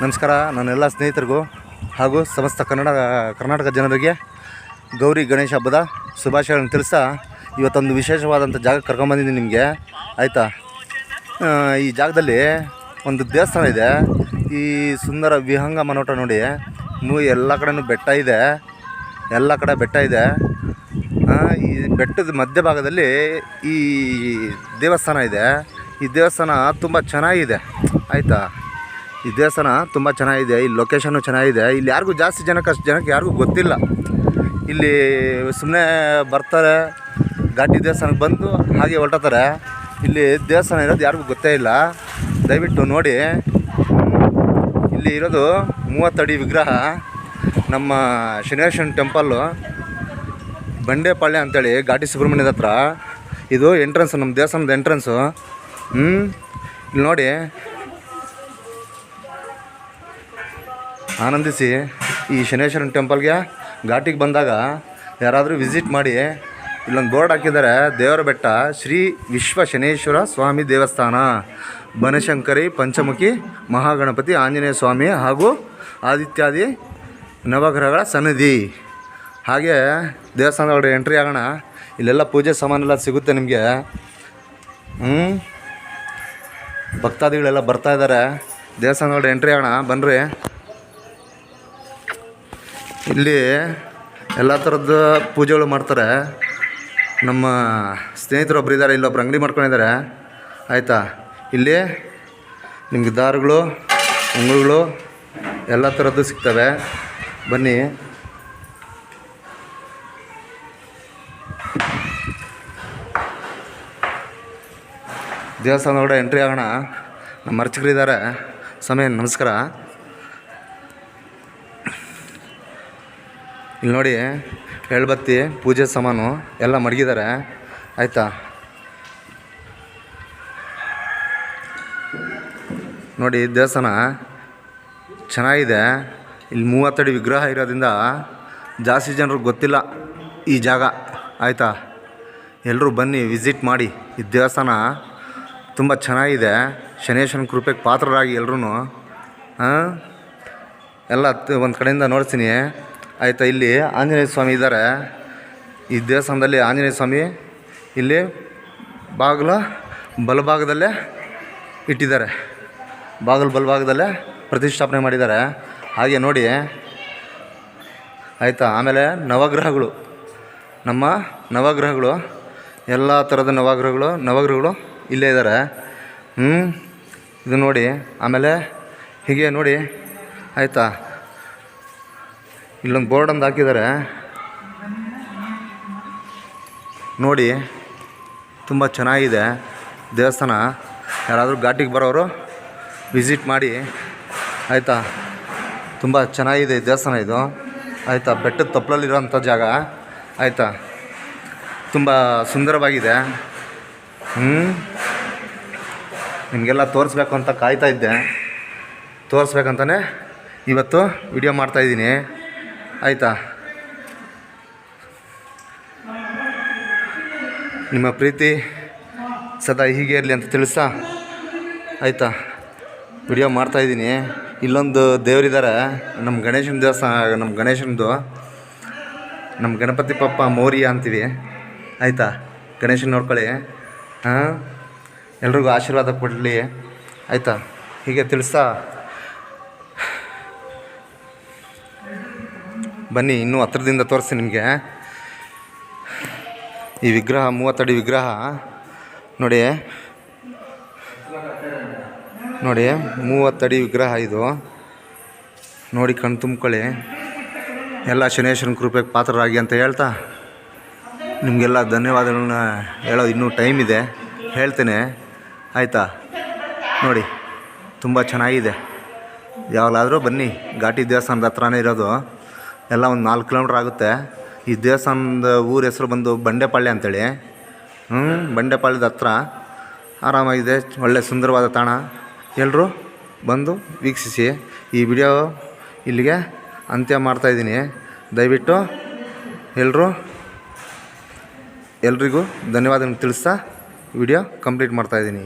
ನಮಸ್ಕಾರ ನನ್ನೆಲ್ಲ ಸ್ನೇಹಿತರಿಗೂ ಹಾಗೂ ಸಮಸ್ತ ಕನ್ನಡ, ಕರ್ನಾಟಕ ಜನರಿಗೆ ಗೌರಿ ಗಣೇಶ ಹಬ್ಬದ ಶುಭಾಶಯಗಳನ್ನು ತಿಳಿಸ್ತಾ ಇವತ್ತೊಂದು ವಿಶೇಷವಾದಂಥ ಜಾಗಕ್ಕೆ ಕರ್ಕೊಂಬಂದಿದ್ದೀನಿ ನಿಮಗೆ. ಆಯಿತಾ? ಈ ಜಾಗದಲ್ಲಿ ಒಂದು ದೇವಸ್ಥಾನ ಇದೆ. ಈ ಸುಂದರ ವಿಹಂಗ ಮನೋಟ ನೋಡಿ. ಮೂ, ಎಲ್ಲ ಕಡೆನೂ ಬೆಟ್ಟ ಇದೆ. ಎಲ್ಲ ಕಡೆ ಬೆಟ್ಟ ಇದೆ. ಈ ಬೆಟ್ಟದ ಮಧ್ಯಭಾಗದಲ್ಲಿ ಈ ದೇವಸ್ಥಾನ ಇದೆ. ಈ ದೇವಸ್ಥಾನ ತುಂಬ ಚೆನ್ನಾಗಿದೆ. ಆಯಿತಾ? ಈ ದೇವಸ್ಥಾನ ತುಂಬ ಚೆನ್ನಾಗಿದೆ ಇಲ್ಲಿ ಲೊಕೇಶನು ಚೆನ್ನಾಗಿದೆ. ಇಲ್ಲಿ ಯಾರಿಗೂ ಜಾಸ್ತಿ ಜನಕ್ಕೆ ಅಷ್ಟು ಜನಕ್ಕೆ ಯಾರಿಗೂ ಗೊತ್ತಿಲ್ಲ. ಇಲ್ಲಿ ಸುಮ್ಮನೆ ಬರ್ತಾರೆ, ಘಾಟಿ ದೇವಸ್ಥಾನಕ್ಕೆ ಬಂದು ಹಾಗೆ ಹೊರಟತಾರೆ ಇಲ್ಲಿ ದೇವಸ್ಥಾನ ಇರೋದು ಯಾರಿಗೂ ಗೊತ್ತೇ ಇಲ್ಲ. ದಯವಿಟ್ಟು ನೋಡಿ. ಇಲ್ಲಿ ಇರೋದು ಮೂವತ್ತಡಿ ವಿಗ್ರಹ, ನಮ್ಮ ಶನೇಶ್ವರನ್ ಟೆಂಪಲ್ಲು ಬಂಡೆಪಾಳ್ಯ ಅಂತೇಳಿ, ಘಾಟಿ ಸುಬ್ರಹ್ಮಣ್ಯದ ಹತ್ರ. ಇದು ಎಂಟ್ರೆನ್ಸು ನಮ್ಮ ದೇವಸ್ಥಾನದ ಎಂಟ್ರೆನ್ಸು ಇಲ್ಲಿ ನೋಡಿ. ಆನಂದಿಸಿ ಈ ಶನೇಶ್ವರನ ಟೆಂಪಲ್ಗೆ ಘಾಟಿಗೆ ಬಂದಾಗ ಯಾರಾದರೂ ವಿಸಿಟ್ ಮಾಡಿ ಇಲ್ಲೊಂದು ಬೋರ್ಡ್ ಹಾಕಿದ್ದಾರೆ, ದೇವರ ಬೆಟ್ಟ, ಶ್ರೀ ವಿಶ್ವ ಶನೇಶ್ವರ ಸ್ವಾಮಿ ದೇವಸ್ಥಾನ. ಬನಶಂಕರಿ, ಪಂಚಮುಖಿ, ಮಹಾಗಣಪತಿ, ಆಂಜನೇಯ ಸ್ವಾಮಿ ಹಾಗೂ ಆದಿತ್ಯಾದಿ ನವಗ್ರಹಗಳ ಸನ್ನಿಧಿ. ಹಾಗೆ ದೇವಸ್ಥಾನದ ಎಂಟ್ರಿ ಆಗೋಣ. ಇಲ್ಲೆಲ್ಲ ಪೂಜೆ ಸಾಮಾನೆಲ್ಲ ಸಿಗುತ್ತೆ ನಿಮಗೆ. ಹ್ಞೂ ಭಕ್ತಾದಿಗಳೆಲ್ಲ ಬರ್ತಾ ಇದ್ದಾರೆ. ದೇವಸ್ಥಾನದ ಎಂಟ್ರಿ ಆಗೋಣ. ಬನ್ನಿರಿ ಇಲ್ಲಿ ಎಲ್ಲ ಥರದ ಪೂಜೆಗಳು ಮಾಡ್ತಾರೆ. ನಮ್ಮ ಸ್ನೇಹಿತರು ಒಬ್ಬರು ಇದ್ದಾರೆ, ಇಲ್ಲೊಬ್ರು ಅಂಗಡಿ ಮಾಡ್ಕೊಂಡಿದ್ದಾರೆ. ಆಯಿತಾ? ಇಲ್ಲಿ ನಿಮಗೆ ದಾರಗಳು ಉಂಗುಳುಗಳು ಎಲ್ಲ ಥರದ್ದು ಸಿಗ್ತವೆ. ಬನ್ನಿ. ದೇವಸ್ಥಾನ ಒಳಗಡೆ ಎಂಟ್ರಿ ಆಗೋಣ. ನಮ್ಮ ಅರ್ಚಕರಿದ್ದಾರೆ. ಸಮಯ ನಮಸ್ಕಾರ. ಇಲ್ಲಿ ನೋಡಿ ಎಳ್ಬತ್ತಿ ಪೂಜೆ ಸಾಮಾನು ಎಲ್ಲ ಮಡಗಿದ್ದಾರೆ. ಆಯಿತಾ? ನೋಡಿ, ದೇವಸ್ಥಾನ ಚೆನ್ನಾಗಿದೆ. ಇಲ್ಲಿ ಮೂವತ್ತಡಿ ವಿಗ್ರಹ ಇರೋದ್ರಿಂದ ಜಾಸ್ತಿ ಜನರಿಗೆ ಗೊತ್ತಿಲ್ಲ ಈ ಜಾಗ. ಆಯಿತಾ? ಎಲ್ಲರೂ ಬನ್ನಿ, ವಿಸಿಟ್ ಮಾಡಿ. ಈ ದೇವಸ್ಥಾನ ತುಂಬ ಚೆನ್ನಾಗಿದೆ. ಶನೇಶ್ವರನ ಕೃಪೆಗೆ ಪಾತ್ರರಾಗಿ ಎಲ್ಲರೂ ಎಲ್ಲ ಒಂದು ಕಡೆಯಿಂದ ನೋಡ್ತೀನಿ. ಆಯಿತಾ, ಇಲ್ಲಿ ಆಂಜನೇಯ ಸ್ವಾಮಿ ಇದ್ದಾರೆ ಈ ದೇವಸ್ಥಾನದಲ್ಲಿ ಆಂಜನೇಯ ಸ್ವಾಮಿ ಇಲ್ಲಿ ಬಾಗಿಲು ಬಲಭಾಗದಲ್ಲೇ ಇಟ್ಟಿದ್ದಾರೆ. ಬಾಗಿಲು ಬಲಭಾಗದಲ್ಲೇ ಪ್ರತಿಷ್ಠಾಪನೆ ಮಾಡಿದ್ದಾರೆ. ಹಾಗೆ ನೋಡಿ, ಆಯಿತಾ, ಆಮೇಲೆ ನವಗ್ರಹಗಳು. ನಮ್ಮ ನವಗ್ರಹಗಳು, ಎಲ್ಲ ಥರದ ನವಗ್ರಹಗಳು ನವಗ್ರಹಗಳು ಇಲ್ಲೇ ಇದ್ದಾರೆ. ಹ್ಞೂ ಇದು ನೋಡಿ, ಆಮೇಲೆ ಹೀಗೆ ನೋಡಿ, ಆಯಿತಾ ಇಲ್ಲೊಂದು ಬೋರ್ಡ್ ಒಂದು ಹಾಕಿದ್ದಾರೆ. ನೋಡಿ, ತುಂಬ ಚೆನ್ನಾಗಿದೆ ದೇವಸ್ಥಾನ. ಯಾರಾದರೂ ಘಾಟಿಗೆ ಬರೋರು ವಿಸಿಟ್ ಮಾಡಿ. ಆಯಿತಾ? ತುಂಬ ಚೆನ್ನಾಗಿದೆ ದೇವಸ್ಥಾನ ಇದು. ಆಯಿತಾ? ಬೆಟ್ಟದ ತಪ್ಪಲಲ್ಲಿರೋಂಥ ಜಾಗ. ಆಯಿತಾ? ತುಂಬ ಸುಂದರವಾಗಿದೆ. ಹ್ಞೂ ನಿಮಗೆಲ್ಲ ತೋರಿಸ್ಬೇಕು ಅಂತ ಕಾಯ್ತಾ ಇದ್ದೆ. ತೋರಿಸ್ಬೇಕಂತಲೇ ಇವತ್ತು ವಿಡಿಯೋ ಮಾಡ್ತಾಯಿದ್ದೀನಿ ಆಯಿತಾ? ನಿಮ್ಮ ಪ್ರೀತಿ ಸದಾ ಹೀಗೆ ಇರಲಿ ಅಂತ ತಿಳಿಸಾ ಆಯಿತಾ? ವಿಡಿಯೋ ಮಾಡ್ತಾಯಿದ್ದೀನಿ ಇಲ್ಲೊಂದು ದೇವರಿದ್ದಾರೆ ನಮ್ಮ ಗಣೇಶನ ದೇವಸ್ಥಾನ, ನಮ್ಮ ಗಣೇಶನದು, ನಮ್ಮ ಗಣಪತಿ ಪಪ್ಪ ಮೌರ್ಯ ಅಂತೀವಿ. ಆಯಿತಾ? ಗಣೇಶನ ನೋಡ್ಕೊಳ್ಳಿ. ಹಾಂ? ಎಲ್ರಿಗೂ ಆಶೀರ್ವಾದ ಕೊಡಲಿ. ಆಯಿತಾ? ಹೀಗೆ ತಿಳಿಸ್ತಾ? ಬನ್ನಿ, ಇನ್ನೂ ಹತ್ರದಿಂದ ತೋರಿಸಿ ನಿಮಗೆ. ಈ ವಿಗ್ರಹ, ಮೂವತ್ತಡಿ ವಿಗ್ರಹ, ನೋಡಿ. ನೋಡಿ, ಮೂವತ್ತಡಿ ವಿಗ್ರಹ ಇದು. ನೋಡಿ ಕಣ್ ತುಂಬ್ಕೊಳ್ಳಿ. ಎಲ್ಲ ಶನೇಶ್ವರನ ಕೃಪೆಗೆ ಪಾತ್ರರಾಗಿ ಅಂತ ಹೇಳ್ತಾ ನಿಮಗೆಲ್ಲ ಧನ್ಯವಾದಗಳನ್ನ ಹೇಳೋದು ಇನ್ನೂ ಟೈಮ್ ಇದೆ. ಹೇಳ್ತೇನೆ. ಆಯಿತಾ? ನೋಡಿ, ತುಂಬ ಚೆನ್ನಾಗಿದೆ. ಯಾವಾಗಲಾದರೂ ಬನ್ನಿ, ಘಾಟಿ ದೇವಸ್ಥಾನದ ಹತ್ರನೇ ಇರೋದು. ಎಲ್ಲ ಒಂದು ನಾಲ್ಕು ಕಿಲೋಮೀಟ್ರ್ ಆಗುತ್ತೆ. ಈ ದೇವಸ್ಥಾನದ ಊರ ಹೆಸರು ಬಂದು ಬಂಡೆಪಾಳ್ಯ ಅಂತೇಳಿ. ಹ್ಞೂ ಬಂಡೆಪಾಳ್ಯದ ಹತ್ರ. ಆರಾಮಾಗಿದೆ, ಒಳ್ಳೆ ಸುಂದರವಾದ ತಾಣ. ಎಲ್ಲರೂ ಬಂದು ವೀಕ್ಷಿಸಿ. ಈ ವಿಡಿಯೋ ಇಲ್ಲಿಗೆ ಅಂತ್ಯ ಮಾಡ್ತಾಯಿದ್ದೀನಿ ದಯವಿಟ್ಟು ಎಲ್ಲರೂ ಎಲ್ರಿಗೂ ಧನ್ಯವಾದಗಳು ತಿಳಿಸ್ತಾ ವಿಡಿಯೋ ಕಂಪ್ಲೀಟ್ ಮಾಡ್ತಾಯಿದ್ದೀನಿ